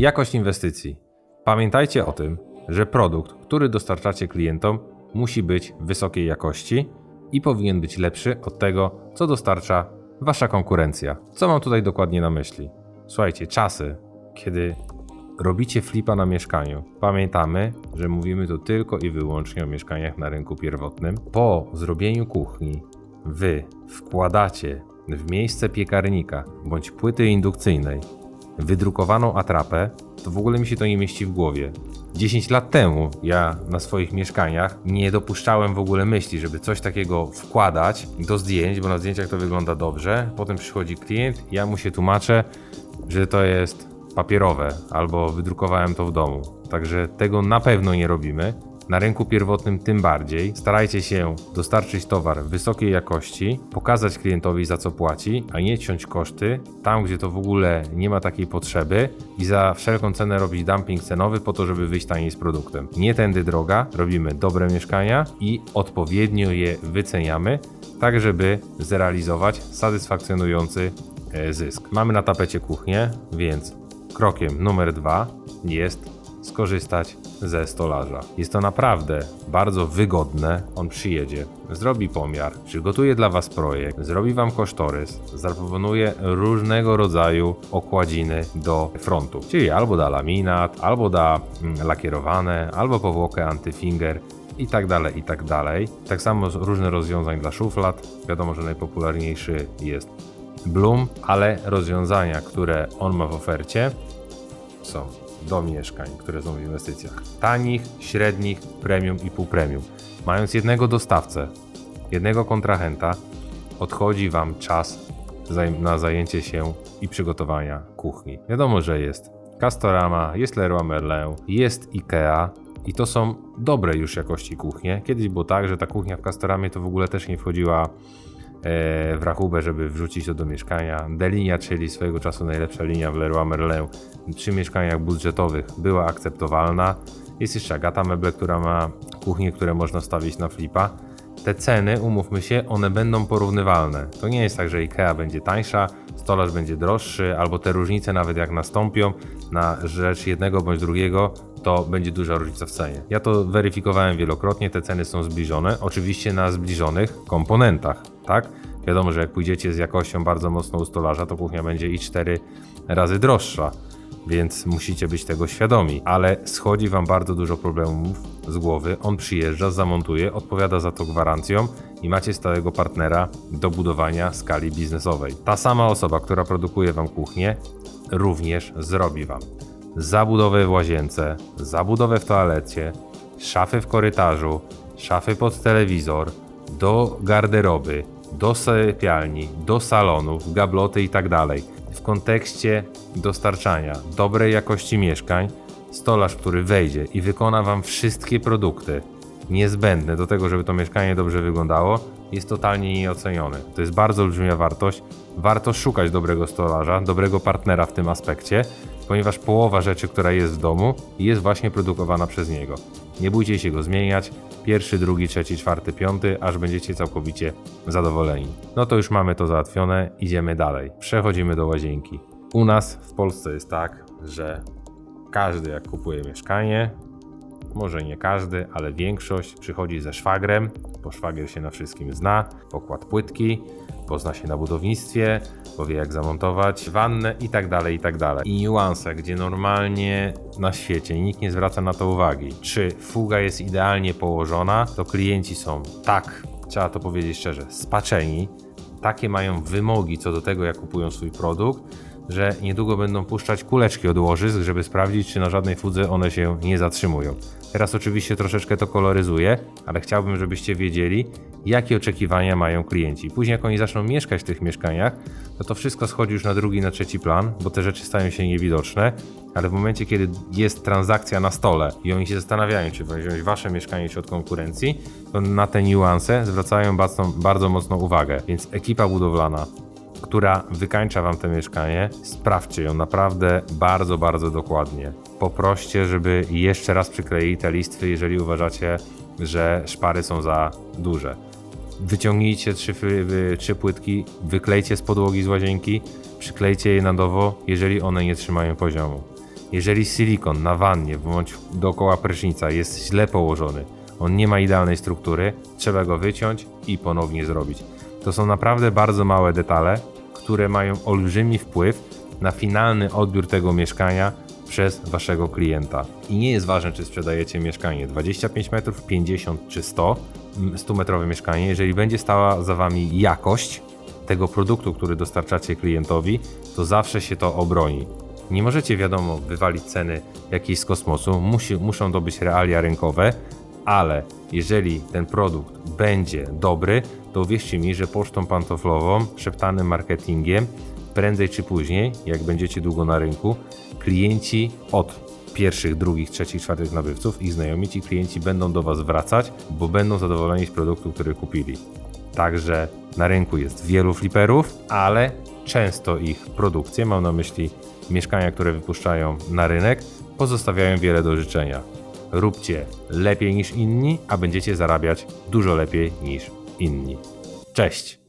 Jakość inwestycji. Pamiętajcie o tym, że produkt, który dostarczacie klientom, musi być wysokiej jakości i powinien być lepszy od tego, co dostarcza wasza konkurencja. Co mam tutaj dokładnie na myśli? Słuchajcie, czasy, kiedy robicie flipa na mieszkaniu. Pamiętamy, że mówimy tu tylko i wyłącznie o mieszkaniach na rynku pierwotnym. Po zrobieniu kuchni wy wkładacie w miejsce piekarnika bądź płyty indukcyjnej wydrukowaną atrapę, to w ogóle mi się to nie mieści w głowie. 10 lat temu ja na swoich mieszkaniach nie dopuszczałem w ogóle myśli, żeby coś takiego wkładać do zdjęć, bo na zdjęciach to wygląda dobrze. Potem przychodzi klient, ja mu się tłumaczę, że to jest papierowe albo wydrukowałem to w domu. Także tego na pewno nie robimy. Na rynku pierwotnym tym bardziej. Starajcie się dostarczyć towar wysokiej jakości, pokazać klientowi za co płaci, a nie ciąć koszty tam, gdzie to w ogóle nie ma takiej potrzeby i za wszelką cenę robić dumping cenowy po to, żeby wyjść taniej z produktem. Nie tędy droga, robimy dobre mieszkania i odpowiednio je wyceniamy, tak żeby zrealizować satysfakcjonujący e, zysk. Mamy na tapecie kuchnię, więc krokiem numer dwa jest skorzystać ze stolarza. Jest to naprawdę bardzo wygodne. On przyjedzie, zrobi pomiar, przygotuje dla Was projekt, zrobi Wam kosztorys, zaproponuje różnego rodzaju okładziny do frontu. Czyli albo da laminat, albo da mm, lakierowane, albo powłokę antyfinger i tak dalej, i tak dalej. Tak samo różne rozwiązań dla szuflad. Wiadomo, że najpopularniejszy jest Bloom, ale rozwiązania, które on ma w ofercie, są do mieszkań, które są w inwestycjach. Tanich, średnich, premium i półpremium. Mając jednego dostawcę, jednego kontrahenta, odchodzi Wam czas na zajęcie się i przygotowania kuchni. Wiadomo, że jest Castorama, jest Leroy Merlin, jest Ikea i to są dobre już jakości kuchnie. Kiedyś było tak, że ta kuchnia w Castoramie to w ogóle też nie wchodziła w rachubę, żeby wrzucić to do mieszkania. Delinia, czyli swojego czasu najlepsza linia w Leroy Merlin, przy mieszkaniach budżetowych była akceptowalna. Jest jeszcze Agata Meble, która ma kuchnie, które można wstawić na flipa. Te ceny, umówmy się, one będą porównywalne. To nie jest tak, że IKEA będzie tańsza, stolarz będzie droższy, albo te różnice nawet jak nastąpią na rzecz jednego bądź drugiego, to będzie duża różnica w cenie. Ja to weryfikowałem wielokrotnie, te ceny są zbliżone, oczywiście na zbliżonych komponentach, tak? Wiadomo, że jak pójdziecie z jakością bardzo mocno u stolarza, to kuchnia będzie i 4 razy droższa, więc musicie być tego świadomi. Ale schodzi wam bardzo dużo problemów z głowy. On przyjeżdża, zamontuje, odpowiada za to gwarancją i macie stałego partnera do budowania skali biznesowej. Ta sama osoba, która produkuje wam kuchnię, również zrobi wam zabudowę w łazience, zabudowę w toalecie, szafy w korytarzu, szafy pod telewizor, do garderoby, do sypialni, do salonów, gabloty itd. W kontekście dostarczania dobrej jakości mieszkań, stolarz, który wejdzie i wykona Wam wszystkie produkty niezbędne do tego, żeby to mieszkanie dobrze wyglądało, jest totalnie nieoceniony. To jest bardzo olbrzymia wartość. Warto szukać dobrego stolarza, dobrego partnera w tym aspekcie, ponieważ połowa rzeczy, która jest w domu, jest właśnie produkowana przez niego. Nie bójcie się go zmieniać. Pierwszy, drugi, trzeci, czwarty, piąty, aż będziecie całkowicie zadowoleni. No to już mamy to załatwione, idziemy dalej. Przechodzimy do łazienki. U nas w Polsce jest tak, że każdy jak kupuje mieszkanie, może nie każdy, ale większość przychodzi ze szwagrem, bo szwagier się na wszystkim zna, pokład płytki, pozna się na budownictwie, powie jak zamontować wannę i tak dalej, i tak dalej. I niuanse, gdzie normalnie na świecie nikt nie zwraca na to uwagi. Czy fuga jest idealnie położona, to klienci są tak, trzeba to powiedzieć szczerze, spaczeni, takie mają wymogi co do tego, jak kupują swój produkt, że niedługo będą puszczać kuleczki od łożysk, żeby sprawdzić, czy na żadnej fudze one się nie zatrzymują. Teraz oczywiście troszeczkę to koloryzuję, ale chciałbym, żebyście wiedzieli, jakie oczekiwania mają klienci. Później, jak oni zaczną mieszkać w tych mieszkaniach, to to wszystko schodzi już na drugi, na trzeci plan, bo te rzeczy stają się niewidoczne, ale w momencie, kiedy jest transakcja na stole i oni się zastanawiają, czy wziąć wasze mieszkanie od konkurencji, to na te niuanse zwracają bardzo, bardzo mocną uwagę. Więc ekipa budowlana która wykańcza wam to mieszkanie, sprawdźcie ją naprawdę bardzo, bardzo dokładnie. Poproście, żeby jeszcze raz przykleili te listwy, jeżeli uważacie, że szpary są za duże. Wyciągnijcie trzy, trzy płytki, wyklejcie z podłogi z łazienki, przyklejcie je na nowo, jeżeli one nie trzymają poziomu. Jeżeli silikon na wannie bądź dookoła prysznica jest źle położony, on nie ma idealnej struktury, trzeba go wyciąć i ponownie zrobić. To są naprawdę bardzo małe detale, które mają olbrzymi wpływ na finalny odbiór tego mieszkania przez waszego klienta. I nie jest ważne, czy sprzedajecie mieszkanie 25 metrów, 50 czy 100, 100 metrowe mieszkanie, jeżeli będzie stała za wami jakość tego produktu, który dostarczacie klientowi, to zawsze się to obroni. Nie możecie, wiadomo, wywalić ceny jakiejś z kosmosu, musi, muszą to być realia rynkowe, ale jeżeli ten produkt będzie dobry, to uwierzcie mi, że pocztą pantoflową, szeptanym marketingiem, prędzej czy później, jak będziecie długo na rynku, klienci od pierwszych, drugich, trzecich, czwartych nabywców, ich znajomi, ci klienci będą do Was wracać, bo będą zadowoleni z produktu, który kupili. Także na rynku jest wielu fliperów, ale często ich produkcje, mam na myśli mieszkania, które wypuszczają na rynek, pozostawiają wiele do życzenia. Róbcie lepiej niż inni, a będziecie zarabiać dużo lepiej niż inni. Cześć!